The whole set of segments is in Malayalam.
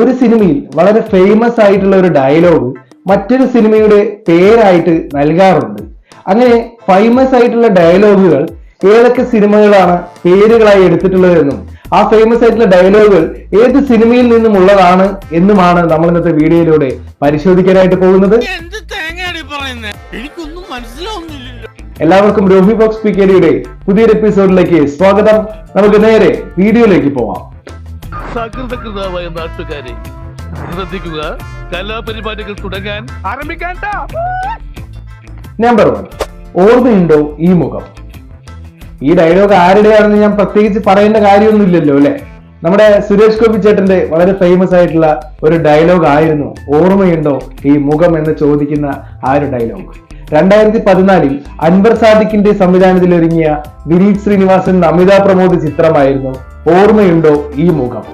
ഒരു സിനിമയിൽ വളരെ ഫേമസ് ആയിട്ടുള്ള ഒരു ഡയലോഗ് മറ്റൊരു സിനിമയുടെ പേരായിട്ട് നൽകാറുണ്ട്. അങ്ങനെ ഫേമസ് ആയിട്ടുള്ള ഡയലോഗുകൾ ഏതൊക്കെ സിനിമകളാണ് പേരുകളായി എടുത്തിട്ടുള്ളതെന്നും ആ ഫേമസ് ആയിട്ടുള്ള ഡയലോഗുകൾ ഏത് സിനിമയിൽ നിന്നുമുള്ളതാണ് എന്നുമാണ് നമ്മൾ ഇന്നത്തെ വീഡിയോയിലൂടെ പരിശോധിക്കാനായിട്ട് പോകുന്നത്. എനിക്കൊന്നും മനസ്സിലാവുന്നില്ലല്ലോ. എല്ലാവർക്കും രോഹി ബോക്സ് പി കെഡിയുടെ പുതിയൊരു എപ്പിസോഡിലേക്ക് സ്വാഗതം. നമുക്ക് നേരെ വീഡിയോയിലേക്ക് പോവാം. സകൃതകൃതമായ നാട്ടുകാരെ ശ്രദ്ധിക്കുക കലാപരിപാടികൾ തുടങ്ങാൻ ആരംഭിക്കാൻ നമ്പർ വൺ ഓർമ്മയുണ്ടോ ഈ മുഖം? ഈ ഡയലോഗ് ആരുടെയാണെന്ന് ഞാൻ പ്രത്യേകിച്ച് പറയേണ്ട കാര്യമൊന്നുമില്ലല്ലോ അല്ലെ? നമ്മുടെ സുരേഷ് ഗോപി ചേട്ടന്റെ വളരെ ഫേമസ് ആയിട്ടുള്ള ഒരു ഡയലോഗ് ആയിരുന്നു ഓർമ്മയുണ്ടോ ഈ മുഖം എന്ന് ചോദിക്കുന്ന ആ ഒരു ഡയലോഗ് രണ്ടായിരത്തി പതിനാലിൽ അൻവർ സാദിഖിന്റെ സംവിധാനത്തിൽ ഒരുങ്ങിയ വിനീത് ശ്രീനിവാസൻ അമിതാ പ്രമോദ് ചിത്രമായിരുന്നു ഓർമ്മയുണ്ടോ ഈ മുഖം?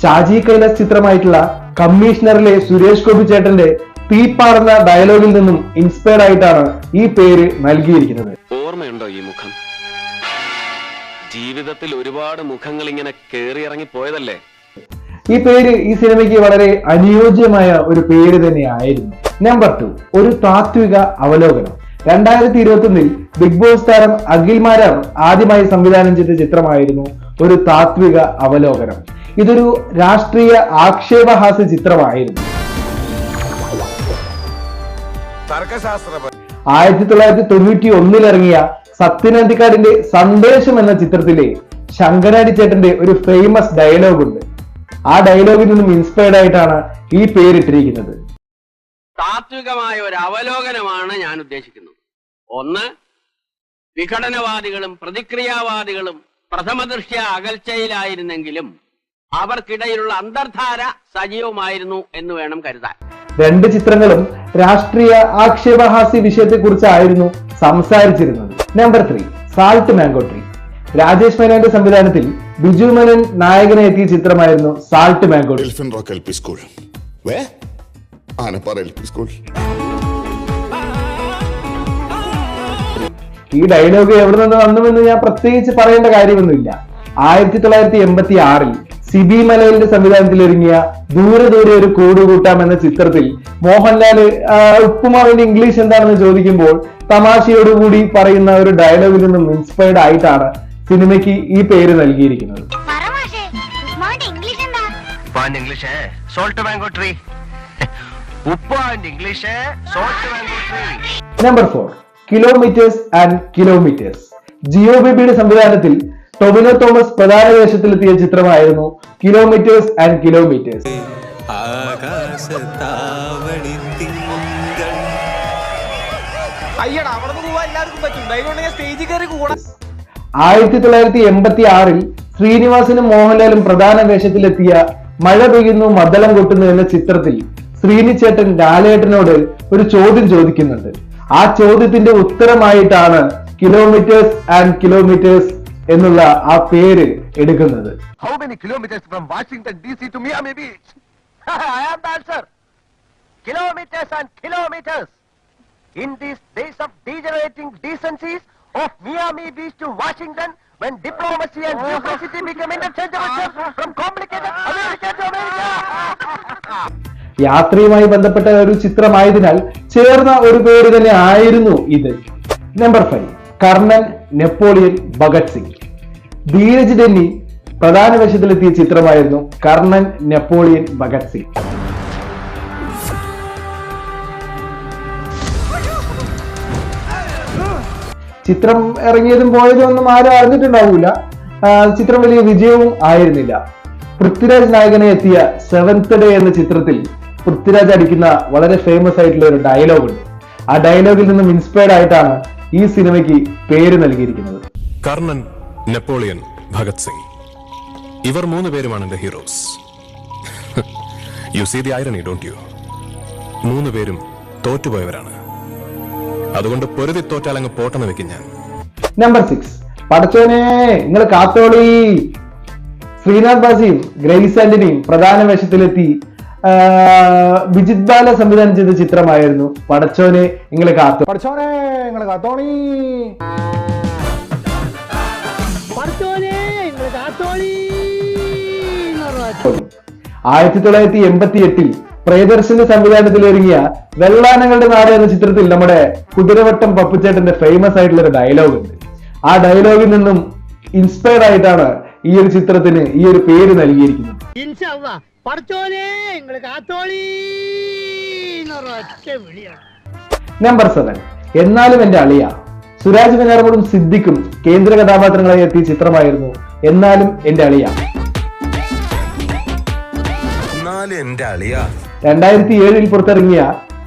ഷാജി കൈലാസ് ചിത്രമായിട്ടുള്ള കമ്മീഷണറിലെ സുരേഷ് ഗോപി ചേട്ടന്റെ തീപ്പാറുന്ന ഡയലോഗിൽ നിന്നും ഇൻസ്പയർഡ് ആയിട്ടാണ് ഈ പേര് നൽകിയിരിക്കുന്നത്. ഓർമ്മയുണ്ടോ ഈ മുഖം? ജീവിതത്തിൽ ഒരുപാട് മുഖങ്ങൾ ഇങ്ങനെ കേറി ഇറങ്ങി പോയതല്ലേ? ഈ പേര് ഈ സിനിമയ്ക്ക് വളരെ അനുയോജ്യമായ ഒരു പേര് തന്നെയായിരുന്നു. നമ്പർ ടു ഒരു താത്വിക അവലോകനം. രണ്ടായിരത്തി ഇരുപത്തി ഒന്നിൽ ബിഗ് ബോസ് താരം അഖിൽ മാരാർ ആദ്യമായി സംവിധാനം ചെയ്ത ചിത്രമായിരുന്നു ഒരു താത്വിക അവലോകനം. ഇതൊരു രാഷ്ട്രീയ ആക്ഷേപഹാസ്യ ചിത്രമായിരുന്നു. ആയിരത്തി തൊള്ളായിരത്തി തൊണ്ണൂറ്റി ഒന്നിലിറങ്ങിയ സത്യനന്ദിക്കാടിന്റെ സന്ദേശം എന്ന ചിത്രത്തിലെ ശങ്കരാടി ചേട്ടന്റെ ഒരു ഫേമസ് ഡയലോഗ് ഉണ്ട്. ആ ഡയലോഗിൽ നിന്നും ഇൻസ്പയർഡ് ആയിട്ടാണ് ഈ പേരിട്ടിരിക്കുന്നത്. താത്വികമായ ഒരു അവലോകനമാണ് ഞാൻ ഉദ്ദേശിക്കുന്നത്. ഒന്ന് വിഘടനവാദികളും പ്രതിക്രിയാവാദികളും പ്രഥമദൃഷ്ട്യ അകൽച്ചയിലായിരുന്നെങ്കിലും അവർക്കിടയിലുള്ള അന്തർധാര സജീവമായിരുന്നു എന്ന് വേണം കരുതാൻ രണ്ട് ചിത്രങ്ങളും രാഷ്ട്രീയ ആക്ഷേപഹാസ്യ വിഷയത്തെക്കുറിച്ചായിരുന്നു സംസാരിച്ചിരുന്നത് number three salt mango tree Rajesh മേനോന്റെ സംവിധാനത്തിൽ ബിജു മേനൻ നായകനെ എത്തിയ ചിത്രമായിരുന്നു salt mango tree school Rock School. Where? Anapar School. ഈ ഡയലോഗ് എവിടെ നിന്ന് വന്നുവെന്ന് ഞാൻ പ്രത്യേകിച്ച് പറയേണ്ട കാര്യമൊന്നുമില്ല ആയിരത്തി തൊള്ളായിരത്തി എൺപത്തി ആറിൽ സിബി മലയിലിന്റെ സംവിധാനത്തിൽ ഒരുങ്ങിയ ദൂരെ ദൂരെ ഒരു കൂട് കൂട്ടാം എന്ന ചിത്രത്തിൽ മോഹൻലാൽ ഉപ്പുമാവിന്റെ ഇംഗ്ലീഷ് എന്താണെന്ന് ചോദിക്കുമ്പോൾ തമാശയോടുകൂടി പറയുന്ന ഒരു ഡയലോഗിൽ നിന്നും ഇൻസ്പയർഡ് ആയിട്ടാണ് സിനിമയ്ക്ക് ഈ പേര് നൽകിയിരിക്കുന്നത്. പറ മാഷേ ഇംഗ്ലീഷ് എന്താ? ഉപ്പാന്റെ ഇംഗ്ലീഷ് സോൾട്ട് മാംഗോ ട്രീ ഉപ്പാന്റെ English salt mango tree number four kilometres and kilometres Jeo ബേബിയുടെ സംവിധാനത്തിൽ ടൊവിനോ തോമസ് പ്രധാന വേഷത്തിലെത്തിയ ചിത്രമായിരുന്നു കിലോമീറ്റേഴ്സ് ആൻഡ് കിലോമീറ്റേഴ്സ്. ആയിരത്തി തൊള്ളായിരത്തി എൺപത്തി ആറിൽ ശ്രീനിവാസനും മോഹൻലാലും പ്രധാന വേഷത്തിലെത്തിയ മഴ പെയ്യുന്നു മദ്ദളം കൊട്ടുന്നു എന്ന ചിത്രത്തിൽ ശ്രീനിച്ചേട്ടൻ ലാലേട്ടനോട് ഒരു ചോദ്യം ചോദിക്കുന്നുണ്ട്. ആ ചോദ്യത്തിന്റെ ഉത്തരമായിട്ടാണ് കിലോമീറ്റേഴ്സ് ആൻഡ് കിലോമീറ്റേഴ്സ് എന്നുള്ള ആ പേര് എടുക്കുന്നത്. How many kilometres from Washington D C to Miami beach I am the answer kilometres and kilometres in these days of degenerating decencies of Miami beach to Washington when diplomacy and duplicity become interchangeable from complicated America to America. യാത്രയുമായി ബന്ധപ്പെട്ട ഒരു ചിത്രമായതിനാൽ ചേർന്ന ഒരു പേര് തന്നെ ആയിരുന്നു ഇത്. Number five Karnan Napoleon Bhagat Singh. Dheeraj Denny പ്രധാന വേഷത്തിലെത്തിയ ചിത്രമായിരുന്നു കർണൻ നെപ്പോളിയൻ ഭഗത് സിംഗ്. ചിത്രം ഇറങ്ങിയതും പോയതും ഒന്നും ആരും അറിഞ്ഞിട്ടുണ്ടാവൂല ചിത്രം വലിയ വിജയവും ആയിരുന്നില്ല. പൃഥ്വിരാജ് നായകനെ എത്തിയ സെവൻത് ഡേ എന്ന ചിത്രത്തിൽ പൃഥ്വിരാജ് അടിക്കുന്ന വളരെ ഫേമസ് ആയിട്ടുള്ള ഒരു ഡയലോഗ് ഉണ്ട്. ആ ഡയലോഗിൽ നിന്നും ഇൻസ്പയർഡ് ആയിട്ടാണ് ഈ സിനിമയ്ക്ക് പേര് നൽകിയിരിക്കുന്നത്. കർണൻ നെപ്പോളിയൻ ഭഗത് സിംഗ്. ഇവർ മൂന്ന് പേരുമാണ് എന്റെ heroes. You see the irony don't you മൂന്ന് പേരും തോറ്റുപോയവരാണ്. അതുകൊണ്ട് പൊരുതി തോറ്റാൽ അങ്ങ് പോട്ടെന്ന് വെക്കും ഞാൻ. നമ്പർ സിക്സ് പടച്ചോനെ നിങ്ങൾ കാത്തോളി. ശ്രീനാഥ് ബാസിയും ഗ്രേസ് ആന്റണിയും പ്രധാന വേഷത്തിലെത്തി ആ, ബിജിത് ബാല സംവിധാനം ചെയ്ത ചിത്രമായിരുന്നു പടച്ചോനെ നിങ്ങളെ കാത്തു. പടച്ചോനെ നിങ്ങളെ കാത്തോണി ആയിരത്തി തൊള്ളായിരത്തി എൺപത്തി എട്ടിൽ പ്രിയദർശന്റെ സംവിധാനത്തിൽ ഒരുങ്ങിയ വെള്ളാനങ്ങളുടെ നാട് എന്ന ചിത്രത്തിൽ നമ്മുടെ കുതിരവട്ടം പപ്പുച്ചേട്ടന്റെ ഫേമസ് ആയിട്ടുള്ള ഒരു ഡയലോഗ് ഉണ്ട്. ആ ഡയലോഗിൽ നിന്നും ഇൻസ്പയർ ആയിട്ടാണ് ഈ ഒരു ചിത്രത്തിന് ഈ ഒരു പേര് നൽകിയിരിക്കുന്നത്. പഠിച്ചോനെ നിങ്ങൾ കാത്തോളി ഒറ്റ വിളിയാണ്. നമ്പർ സെവൻ എന്നാലും എന്റെ അളിയ സുരാജ് വെഞ്ഞാറമൂടും സിദ്ദിഖും കേന്ദ്ര കഥാപാത്രങ്ങളായി എത്തിയ ചിത്രമായിരുന്നു എന്നാലും എന്റെ അളിയ. രണ്ടായിരത്തി ഏഴിൽ പുറത്തിറങ്ങിയ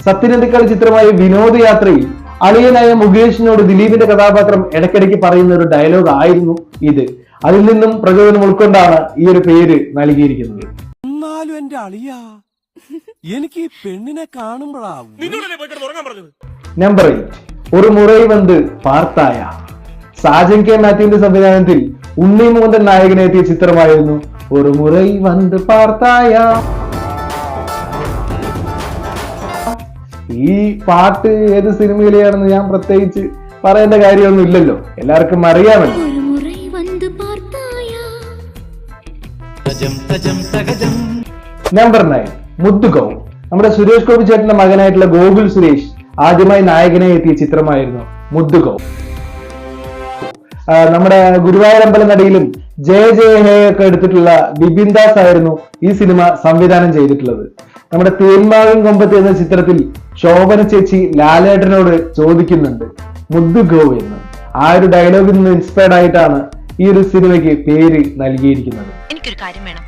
സത്യനന്ദിക്കാൾ ചിത്രമായ വിനോദയാത്രയിൽ അളിയനായ മുകേഷിനോട് ദിലീപിന്റെ കഥാപാത്രം ഇടയ്ക്കിടയ്ക്ക് പറയുന്ന ഒരു ഡയലോഗ് ആയിരുന്നു ഇത്. അതിൽ നിന്നും പ്രചോദനം ഉൾക്കൊണ്ടാണ് ഈ ഒരു പേര് നൽകിയിരിക്കുന്നത്. എന്റെ അളിയാ എനിക്ക് ഈ പെണ്ണിനെ കാണുമ്പോഴാ നമ്പർ എയ്റ്റ് ഒരു മുറൈ വന്ന് പാർത്തായ സാജൻ കെ മാത്യുവിന്റെ സംവിധാനത്തിൽ ഉണ്ണി മോഹൻ നായകനെ എത്തിയ ചിത്രമായിരുന്നു ഒരു മുറൈ വന്ന് പാർത്തായ ഈ പാട്ട് ഏത് സിനിമയിലെയാണെന്ന് ഞാൻ പ്രത്യേകിച്ച് പറയേണ്ട കാര്യമൊന്നും ഇല്ലല്ലോ എല്ലാവർക്കും അറിയാമല്ലോ ஒரு முறை வந்து பார்த்தாயா നമ്പർ നയൻ മുദ്ദുഗൗ നമ്മുടെ സുരേഷ് ഗോപി ചേട്ടന്റെ മകനായിട്ടുള്ള ഗോകുൽ സുരേഷ് ആദ്യമായി നായകനായി എത്തിയ ചിത്രമായിരുന്നു മുദ്ദുഗൗ ആ, നമ്മുടെ ഗുരുവായൂരമ്പല നടയിലും ജയ ജയ ഹേ ഒക്കെ എടുത്തിട്ടുള്ള ബിബിൻ ദാസ് ആയിരുന്നു ഈ സിനിമ സംവിധാനം ചെയ്തിട്ടുള്ളത്. നമ്മുടെ തേന്മാവിൻ കൊമ്പത്ത് എന്ന ചിത്രത്തിൽ ശോഭന ചേച്ചി ലാലേട്ടനോട് ചോദിക്കുന്നുണ്ട് മുദ്ദുഗൗ എന്ന്. ആ ഒരു ഡയലോഗിൽ നിന്ന് ഇൻസ്പയർഡ് ആയിട്ടാണ് ഈ ഒരു സിനിമയ്ക്ക് പേര് നൽകിയിരിക്കുന്നത്. എനിക്കൊരു കാര്യം വേണം.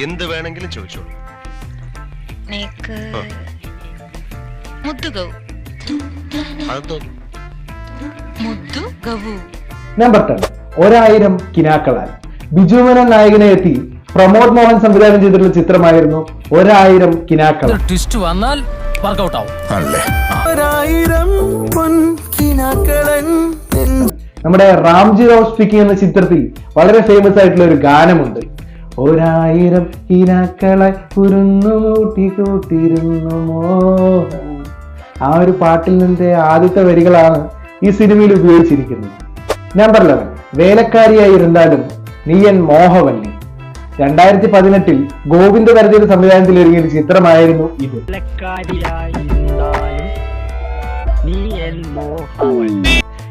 എന്ത് വേണമെങ്കിലും ചോദിച്ചോളൂ. നേക്ക് മുദ്ദു ഗൗ. അത് മുദ്ദു ഗവു നമ്പർ ടെൻ ഒരായിരം കിനാക്കളാൽ. ബിജുമനൻ നായകനെ എത്തി പ്രമോദ് മോഹൻ സംവിധാനം ചെയ്തിട്ടുള്ള ചിത്രമായിരുന്നു ഒരായിരം കിനാക്കൾ ട്വിസ്റ്റ് വന്നാൽ വർക്കൗട്ട് ആവും. ഒരായിരം നമ്മുടെ റാംജി റോസ് സ്പീക്കിംഗ് എന്ന ചിത്രത്തിൽ വളരെ ഫേമസ് ആയിട്ടുള്ള ഒരു ഗാനമുണ്ട്. ഒരായിരം കിനാക്കളായി കുരുന്നു കൂട്ടി കൂട്ടിരുന്നു ആ ഒരു പാട്ടിൽ നിന്റെ ആദ്യത്തെ വരികളാണ് ഈ സിനിമയിൽ ഉപയോഗിച്ചിരിക്കുന്നത്. നമ്പർ ലെവൻ വേലക്കാരിയായി ഇരുന്നാലും നീ എൻ മോഹവല്ലി. രണ്ടായിരത്തി പതിനെട്ടിൽ ഗോവിന്ദ കരുതിയുടെ സംവിധാനത്തിൽ ഒരുങ്ങിയ ഒരു ചിത്രമായിരുന്നു ഇത്.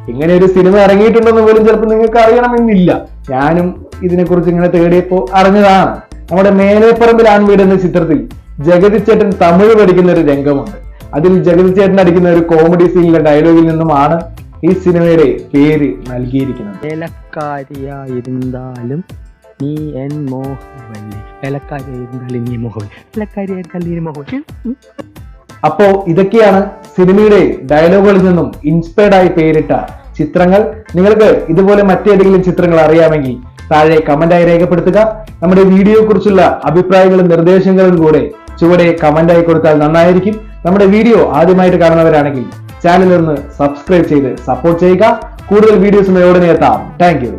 ഇങ്ങനെ ഒരു സിനിമ ഇറങ്ങിയിട്ടുണ്ടെന്ന് പോലും ചിലപ്പോൾ നിങ്ങൾക്ക് അറിയണമെന്നില്ല. ഞാനും ഇതിനെക്കുറിച്ച് ഇങ്ങനെ തേടിയപ്പോൾ അറിഞ്ഞതാണ്. നമ്മുടെ മേലേപ്പറമ്പിൽ ആൺവീട് എന്ന ചിത്രത്തിൽ ജഗതി ചേട്ടൻ തമിഴ് പഠിക്കുന്ന ഒരു രംഗമുണ്ട്. അതിൽ ജഗതി ചേട്ടൻ അടിക്കുന്ന ഒരു കോമഡി സീനിലെ ഡയലോഗിൽ നിന്നുമാണ് ഈ സിനിമയുടെ പേര് നൽകിയിരിക്കുന്നത്. നീ എൻ മോഹൻ. വേലക്കാരിയായിരുന്നാലും നീ മോഹൻ. മോഹവല്ലി ഉം. അപ്പോ ഇതൊക്കെയാണ് സിനിമയുടെ ഡയലോഗുകളിൽ നിന്നും ഇൻസ്പയർഡ് ആയി പേരിട്ട ചിത്രങ്ങൾ. നിങ്ങൾക്ക് ഇതുപോലെ മറ്റേതെങ്കിലും ചിത്രങ്ങൾ അറിയാമെങ്കിൽ താഴെ കമന്റായി രേഖപ്പെടുത്തുക. നമ്മുടെ വീഡിയോയെ കുറിച്ചുള്ള അഭിപ്രായങ്ങളും നിർദ്ദേശങ്ങളും കൂടെ ചുവടെ കമന്റായി കൊടുത്താൽ നന്നായിരിക്കും. നമ്മുടെ വീഡിയോ ആദ്യമായിട്ട് കാണുന്നവരാണെങ്കിൽ ചാനലിൽ ഒന്ന് സബ്സ്ക്രൈബ് ചെയ്ത് സപ്പോർട്ട് ചെയ്യുക. കൂടുതൽ വീഡിയോസുമായി ഉടനെ എത്താം. താങ്ക്